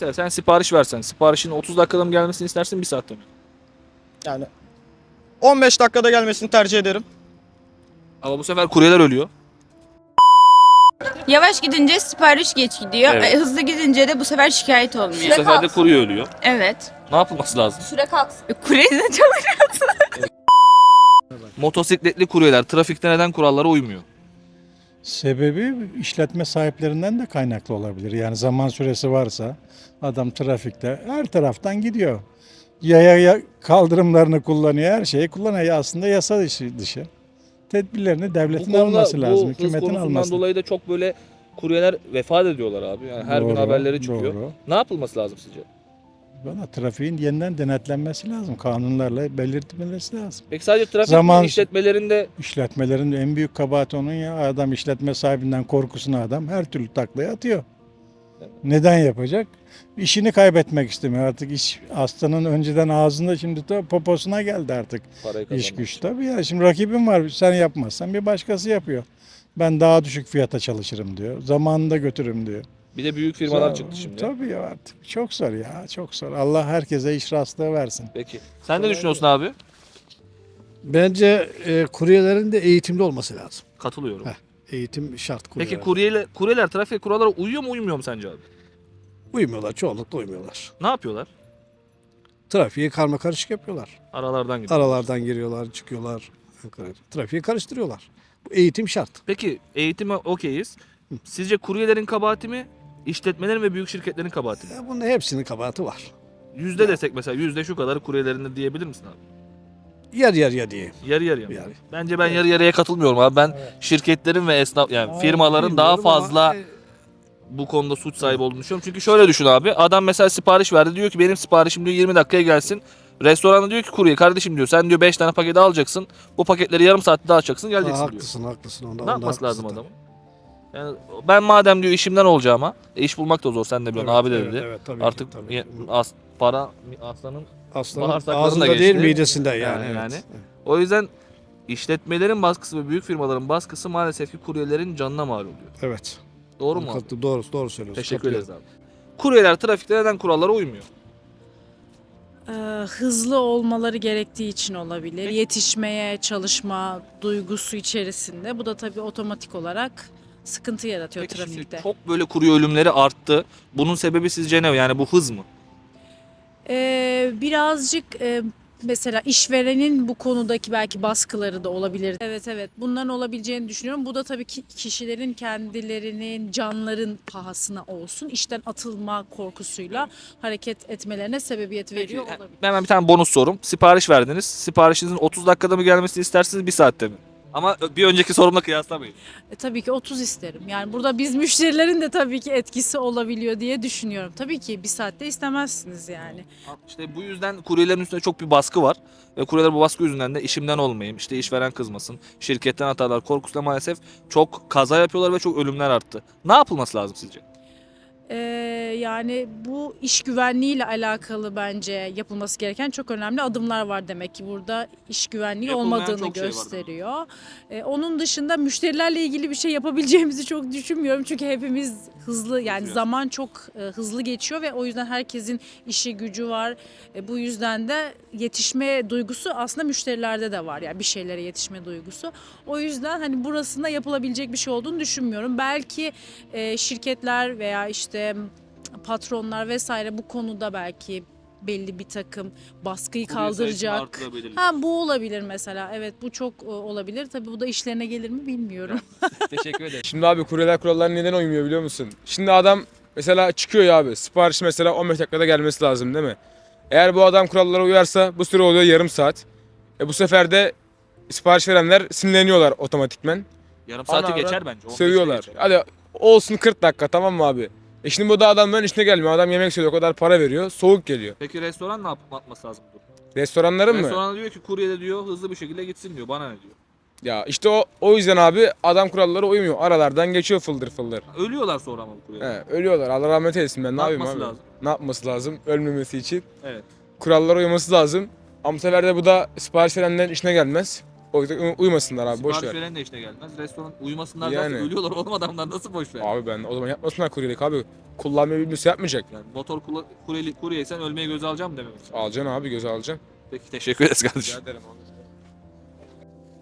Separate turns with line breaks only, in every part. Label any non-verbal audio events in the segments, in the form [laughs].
Mesela sen sipariş versen, siparişin 30 dakikada mı gelmesini istersin, 1 saatte mi?
Yani 15 dakikada gelmesini tercih ederim.
Ama bu sefer kuryeler ölüyor.
Yavaş gidince sipariş geç gidiyor.
Evet.
E, Hızlı gidince de bu sefer şikayet
Bu
olmuyor.
sefer de kurye ölüyor.
Evet.
Ne yapılması lazım?
Süre kalksın. Kuryeyle çalışıyor.
Motosikletli kuryeler trafikte neden kurallara uymuyor?
Sebebi işletme sahiplerinden de kaynaklı olabilir. Yani zaman süresi varsa adam trafikte her taraftan gidiyor. Yaya ya- kaldırımlarını kullanıyor, her şeyi kullanıyor. Aslında yasa dışı. dışı. Tedbirlerini devletin alması lazım, hükümetin alması.
dolayı da çok böyle kuryeler vefat ediyorlar abi. Yani her gün
Doğru,
haberleri çıkıyor.
doğru.
Ne yapılması lazım sizce?
Bana trafiğin yeniden denetlenmesi lazım. Kanunlarla belirtilmesi lazım.
Peki sadece trafik
Zaman-
işletmelerinde
İşletmelerin en büyük kabahati onun ya. Adam işletme sahibinden korkusuna adam her türlü taklaya atıyor. Neden yapacak? İşini kaybetmek istemiyor. Artık iş hastanın önceden ağzında şimdi de poposuna geldi artık.
parayı
İş
kazanmak
güç tabii ya. Şimdi rakibim var. Sen yapmazsan bir başkası yapıyor. Ben daha düşük fiyata çalışırım diyor. Zamanında götürürüm diyor.
Bir de büyük firmalar
Zor-
çıktı şimdi.
Tabii ya artık. Çok zor ya. Çok zor. Allah herkese iş rastlığı versin.
Peki. Sen ne düşünüyorsun abi?
Bence e, kuryelerin de eğitimli olması lazım.
Katılıyorum.
Heh, Eğitim şart kuryeler.
Peki kuryeler, kuryeler trafik kurallara uyuyor mu uymuyor mu sence abi?
Uymuyorlar, çoğunlukla uymuyorlar.
Ne yapıyorlar?
Trafiği karma karışık yapıyorlar.
Aralardan gidiyor.
Aralardan giriyorlar, çıkıyorlar. Trafiği karıştırıyorlar. Bu eğitim şart.
Peki eğitime okeyiz. Sizce kuryelerin kabahati mi? İşletmelerin ve büyük şirketlerin kabahati mi?
Ya bunun hepsinin kabahati var.
Yüzde desek mesela yüzde şu kadarı kuryelerinde diyebilir misin abi?
Yer yer ya diye.
Yarı yarıya. mı?
Yani.
Bence ben yarı yarıya katılmıyorum abi. Ben şirketlerin ve esnaf yani firmaların daha
Bilmiyorum ama,
fazla
e,
bu konuda suç sahibi olduğunu düşünüyorum. Çünkü şöyle düşün abi. Adam mesela sipariş verdi. Diyor ki benim siparişim diyor 20 dakikaya gelsin. Restoranda diyor ki kurye kardeşim diyor sen diyor 5 tane paket alacaksın. Bu paketleri yarım saatte dağıtacaksın
ha,
geleceksin diyor.
haklısın, haklısın. Onda,
Ne
onda
yapması lazım
haklısın
adamın? Yani ben madem diyor işimden olacağıma, e, iş bulmak da zor sen de biliyorsun
Evet,
abi de
evet,
dedi.
evet, tabii ki,
Artık
tabii
ye-
ki.
as, para aslanın
Aslanın
bağırsaklarını da
ağzında
geçti.
değil midesinde yani.
Yani,
evet.
yani. O yüzden işletmelerin baskısı ve büyük firmaların baskısı maalesef ki kuryelerin canına mal oluyor.
Evet.
Doğru mu? abi?
Katı- Doğru, doğru söylüyorsun.
Teşekkür
Katılıyorum.
ederiz abi. Kuryeler trafikte neden kurallara uymuyor?
Ee, hızlı olmaları gerektiği için olabilir.
Peki.
Yetişmeye çalışma duygusu içerisinde. Bu da tabii otomatik olarak sıkıntı yaratıyor
Peki şimdi
trafikte.
çok böyle kurye ölümleri arttı. Bunun sebebi sizce ne? Yani bu hız mı?
Ee, birazcık e, mesela işverenin bu konudaki belki baskıları da olabilir. Evet evet bunların olabileceğini düşünüyorum. Bu da tabii ki kişilerin kendilerinin canların pahasına olsun işten atılma korkusuyla hareket etmelerine sebebiyet veriyor olabilir.
Hemen bir tane bonus sorum. Sipariş verdiniz. Siparişinizin 30 dakikada mı gelmesini istersiniz 1 saatte mi? Ama bir önceki sorumla kıyaslamayın.
E, tabii ki 30 isterim. Yani burada biz müşterilerin de tabii ki etkisi olabiliyor diye düşünüyorum. Tabii ki bir saatte istemezsiniz yani.
İşte bu yüzden kuryelerin üstünde çok bir baskı var. Ve kuryeler bu baskı yüzünden de işimden olmayayım, işte işveren kızmasın, şirketten atarlar korkusuyla maalesef çok kaza yapıyorlar ve çok ölümler arttı. Ne yapılması lazım sizce?
Ee, yani bu iş güvenliğiyle alakalı bence yapılması gereken çok önemli adımlar var demek ki burada iş güvenliği
Yapılmayan
olmadığını
çok şey var
gösteriyor. Ee, onun dışında müşterilerle ilgili bir şey yapabileceğimizi çok düşünmüyorum çünkü hepimiz hızlı yani
Hızlı.
zaman çok e, hızlı geçiyor ve o yüzden herkesin işi gücü var. E, bu yüzden de yetişme duygusu aslında müşterilerde de var yani bir şeylere yetişme duygusu. O yüzden hani burasında yapılabilecek bir şey olduğunu düşünmüyorum. Belki e, şirketler veya işte patronlar vesaire bu konuda belki belli bir takım baskıyı kaldıracak. Ha bu olabilir mesela. Evet bu çok e, olabilir. Tabii bu da işlerine gelir mi bilmiyorum. [laughs]
Teşekkür ederim.
Şimdi abi kuryeler kurallarına neden uymuyor biliyor musun? Şimdi adam mesela çıkıyor ya abi sipariş mesela 15 dakikada gelmesi lazım değil mi? Eğer bu adam kurallara uyarsa bu süre oluyor yarım saat. E bu sefer de sipariş verenler sinirleniyorlar otomatikmen.
Yarım saati
Ana
geçer bence. 15'te
Sövüyorlar.
geçer.
Hadi olsun 40 dakika tamam mı abi? E şimdi bu da adamların işine gelmiyor. Adam yemek söylüyor o kadar para veriyor. Soğuk geliyor.
Peki restoran ne yapıp atması lazım? bu durumda?
Restoranların mı?
Restoran diyor ki kurye de diyor hızlı bir şekilde gitsin diyor. Bana ne diyor?
Ya işte o, o yüzden abi adam kurallara uymuyor. Aralardan geçiyor fıldır fıldır.
Ölüyorlar sonra ama bu kuryeler.
He, ölüyorlar. Allah rahmet eylesin ben. Ne,
Ne
yapayım
yapması
abi?
lazım?
Ne yapması lazım? Ölmemesi için.
Evet.
Kurallara uyması lazım. Ama bu sefer de bu da sipariş verenlerin işine gelmez. O yüzden uyumasınlar abi boş
Sipariş
ver.
veren de işte gelmez. Restoran uyumasınlar
Yani.
derse ölüyorlar oğlum adamlar nasıl boş ver?
Abi ben o zaman yapmasınlar kuryelik abi. Kullanmayı bilmiyorsa yapmayacak.
Yani motor kula- kurye, kuryeysen ölmeye göze alacağım için?
Alacaksın abi göze alacaksın.
Peki teşekkür ederiz kardeşim.
Rica ederim.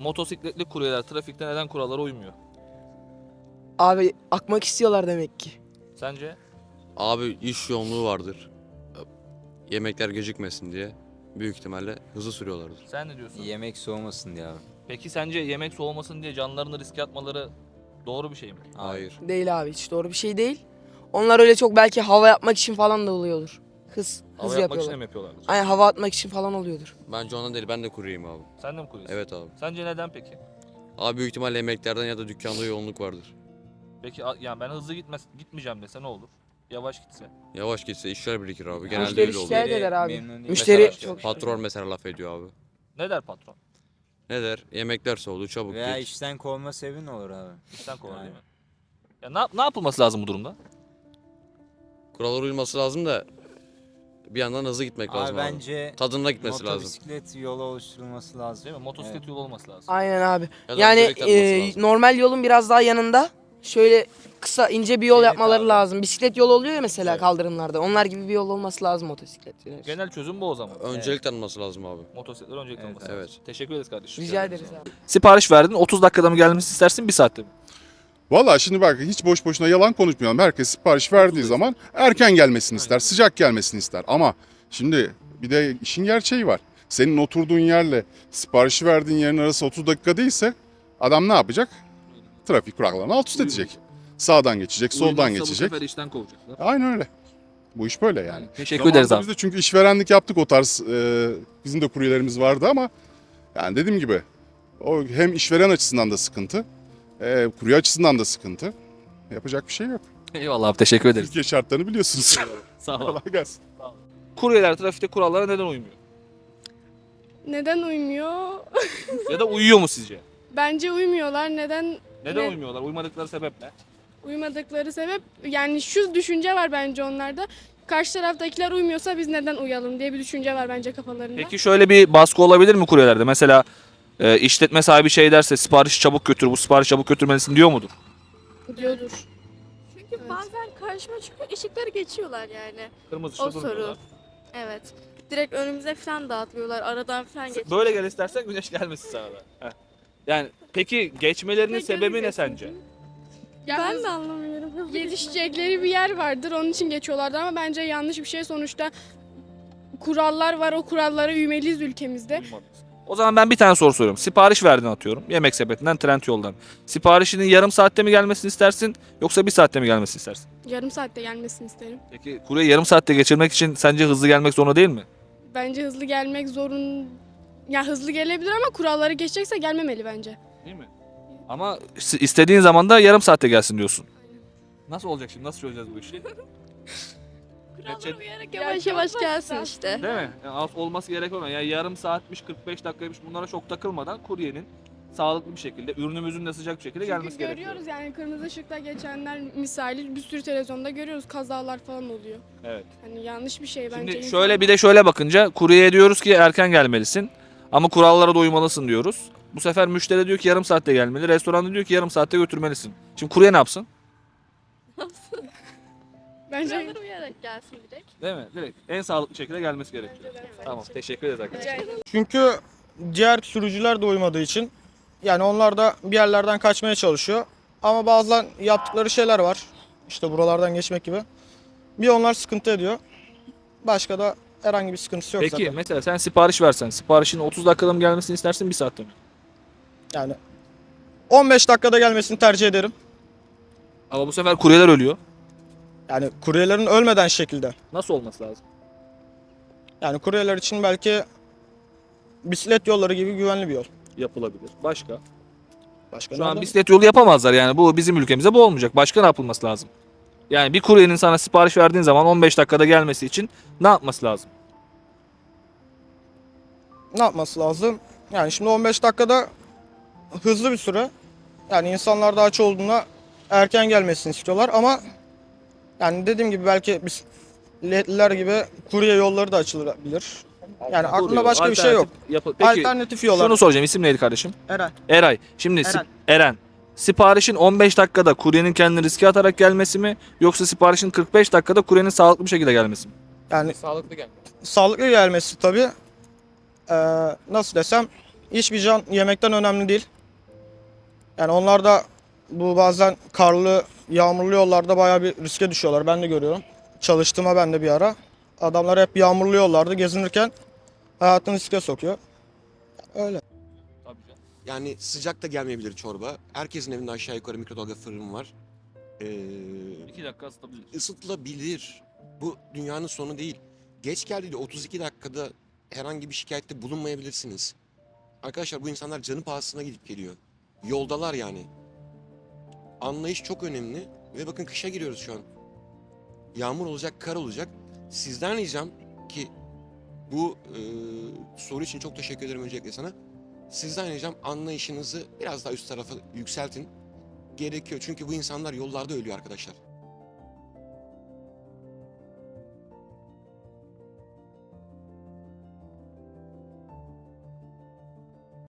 Motosikletli kuryeler trafikte neden kurallara uymuyor?
Abi akmak istiyorlar demek ki.
Sence?
Abi iş yoğunluğu vardır. Yemekler gecikmesin diye büyük ihtimalle hızlı sürüyorlardır.
Sen ne diyorsun?
Yemek soğumasın diye abi.
Peki sence yemek soğumasın diye canlarını riske atmaları doğru bir şey mi?
Hayır.
Değil abi hiç doğru bir şey değil. Onlar öyle çok belki hava yapmak için falan da oluyordur. Hız,
Hava
hız
yapmak için
yapıyorlar.
mi yapıyorlardır?
Aynen hava atmak için falan oluyordur.
Bence ondan değil ben de kuryeyim abi.
Sen de mi kuryesin?
Evet abi.
Sence neden peki?
Abi büyük ihtimalle yemeklerden ya da dükkanda yoğunluk vardır.
Peki a- yani ben hızlı gitmez gitmeyeceğim dese ne olur? Yavaş gitse.
Yavaş gitse işler birikir abi. Genelde
müşteri
öyle oluyor.
şikayet eder abi.
Memnun değil.
Müşteri
Mesela
çok
Patron mesela laf ediyor abi.
Ne der patron?
Ne der? Yemekler soğudu çabuk
Veya
git.
işten kovma sebebin olur abi.
İşten kovar
Yani.
değil mi? Ya ne, yap- ne yapılması lazım bu durumda?
Kurallara uyulması lazım da bir yandan hızlı gitmek
Abi
lazım abi.
bence
Tadında gitmesi lazım.
motosiklet yolu oluşturulması lazım.
Değil mi? Motosiklet
Evet.
yolu olması lazım.
Aynen abi.
Ya da
Yani
direkt atması
e,
lazım.
normal yolun biraz daha yanında şöyle kısa ince bir yol
Evet
yapmaları
abi.
lazım. Bisiklet yolu oluyor ya mesela
Evet.
kaldırımlarda. Onlar gibi bir yol olması lazım motosiklet. yönü.
Genel çözüm bu o zaman.
Öncelik tanınması lazım abi.
Motosikletler öncelik
Evet,
evet.
lazım. Teşekkür ederiz kardeşim.
Rica ederiz abi.
Sipariş verdin 30 dakikada mı gelmesi istersin 1 saatte mi?
Valla şimdi bak hiç boş boşuna yalan konuşmayalım. Herkes sipariş verdiği zaman erken gelmesini ister, sıcak gelmesini ister. Ama şimdi bir de işin gerçeği var. Senin oturduğun yerle siparişi verdiğin yerin arası 30 dakika değilse adam ne yapacak? Trafik kurallarını alt üst edecek. Sağdan geçecek, soldan
Uymazsa
geçecek.
Bu sefer işten kovacaklar.
Aynen öyle. Bu iş böyle yani.
Teşekkür ederiz abi.
Biz de çünkü işverenlik yaptık o tarz. e, bizim de kuryelerimiz vardı ama yani dediğim gibi o hem işveren açısından da sıkıntı, e, kurye açısından da sıkıntı. Yapacak bir şey yok.
Eyvallah abi teşekkür ederiz.
Türkiye şartlarını biliyorsunuz.
Sağ ol.
Kolay gelsin.
Kuryeler trafikte kurallara neden uymuyor?
Neden uymuyor?
Ya da uyuyor mu sizce?
Bence uymuyorlar. Neden
Neden
Ne-
uymuyorlar? Uymadıkları sebep ne?
uymadıkları sebep yani şu düşünce var bence onlarda. Karşı taraftakiler uymuyorsa biz neden uyalım diye bir düşünce var bence kafalarında.
Peki şöyle bir baskı olabilir mi kuryelerde? Mesela e, işletme sahibi şey derse sipariş çabuk götür, bu sipariş çabuk götürmelisin diyor mudur?
diyordur.
Çünkü
Evet.
bazen karşıma çıkıyor ışıkları geçiyorlar yani.
Kırmızı
O
ışıkta
soru.
durmuyorlar.
Evet. Direkt önümüze falan dağıtıyorlar. Aradan falan geçiyor.
Böyle gel istersen güneş gelmesin sana da. Heh. Yani peki geçmelerinin sebebi ne sence?
Ben de anlamıyorum. [laughs]
yetişecekleri bir yer vardır onun için geçiyorlardı ama bence yanlış bir şey sonuçta. Kurallar var o kurallara uymeliyiz ülkemizde.
O zaman ben bir tane soru soruyorum. Sipariş verdin atıyorum. Yemek sepetinden, trend yoldan. Siparişinin yarım saatte mi gelmesini istersin yoksa bir saatte mi gelmesini istersin?
Yarım saatte gelmesini isterim.
Peki kurye yarım saatte geçirmek için sence hızlı gelmek zorunda değil mi?
Bence hızlı gelmek zorun ya hızlı gelebilir ama kuralları geçecekse gelmemeli bence.
Değil mi? Ama is- istediğin zaman da yarım saatte gelsin diyorsun. Nasıl olacak şimdi? Nasıl çözeceğiz bu işi? [laughs]
Ya
yavaş yavaş gelsin işte.
Değil mi? Yani az olması gerek olmayan. Yani yarım saatmiş, 45 dakikaymış bunlara çok takılmadan kuryenin sağlıklı bir şekilde, ürünümüzün de sıcak bir şekilde
Çünkü
gelmesi gerekiyor.
görüyoruz yani kırmızı ışıkta geçenler misali bir sürü televizyonda görüyoruz kazalar falan oluyor.
Evet.
Hani yanlış bir şey bence.
Şimdi şöyle bir de şöyle bakınca kuryeye diyoruz ki erken gelmelisin. Ama kurallara da uymalısın diyoruz. Bu sefer müşteri diyor ki yarım saatte gelmeli. Restoran da diyor ki yarım saatte götürmelisin. Şimdi kurye ne yapsın? [laughs]
bence
Kurallara uyarak gelsin direkt.
Değil mi? Direkt en sağlıklı şekilde gelmesi gerekiyor. Tamam teşekkür ederiz arkadaşlar.
Çünkü diğer sürücüler de uymadığı için yani onlar da bir yerlerden kaçmaya çalışıyor. Ama bazen yaptıkları şeyler var. İşte buralardan geçmek gibi. Bir onlar sıkıntı ediyor. Başka da herhangi bir sıkıntısı yok
Peki
zaten.
mesela sen sipariş versen siparişin 30 dakikada mı gelmesini istersin bir saatte mi?
Yani 15 dakikada gelmesini tercih ederim.
Ama bu sefer kuryeler ölüyor.
Yani kuryelerin ölmeden şekilde.
Nasıl olması lazım?
Yani kuryeler için belki bisiklet yolları gibi güvenli bir yol.
Yapılabilir. Başka?
Başka
Şu an bisiklet yolu yapamazlar yani bu bizim ülkemizde bu olmayacak. Başka ne yapılması lazım? Yani bir kuryenin sana sipariş verdiğin zaman 15 dakikada gelmesi için ne yapması lazım?
ne yapması lazım? Yani şimdi 15 dakikada hızlı bir süre. Yani insanlar da aç olduğunda erken gelmesini istiyorlar ama yani dediğim gibi belki bisikletliler gibi kurye yolları da açılabilir. Yani aklımda başka bir şey yok.
alternatif yapı- Peki
Alternatif yollar.
şunu soracağım. İsim neydi kardeşim?
Eren.
Eray. Şimdi
Eren.
Eren. Siparişin 15 dakikada kuryenin kendini riske atarak gelmesi mi yoksa siparişin 45 dakikada kuryenin sağlıklı bir şekilde gelmesi mi?
Yani
Sağlıklı gel.
sağlıklı gelmesi tabii. Ee, nasıl desem hiçbir can yemekten önemli değil. Yani onlar da bu bazen karlı, yağmurlu yollarda bayağı bir riske düşüyorlar. Ben de görüyorum. Çalıştığıma ben de bir ara. Adamlar hep yağmurlu yollarda gezinirken hayatını riske sokuyor. Öyle.
Yani sıcak da gelmeyebilir çorba. Herkesin evinde aşağı yukarı mikrodalga fırın var. Ee,
2 dakika ısıtabilir.
ısıtılabilir. Bu dünyanın sonu değil. Geç geldiğinde 32 dakikada herhangi bir şikayette bulunmayabilirsiniz. Arkadaşlar bu insanlar canı pahasına gidip geliyor. Yoldalar yani. Anlayış çok önemli. Ve bakın kışa giriyoruz şu an. Yağmur olacak, kar olacak. Sizden ricam ki bu e, soru için çok teşekkür ederim öncelikle sana. Sizden ricam anlayışınızı biraz daha üst tarafa yükseltin. Gerekiyor çünkü bu insanlar yollarda ölüyor arkadaşlar.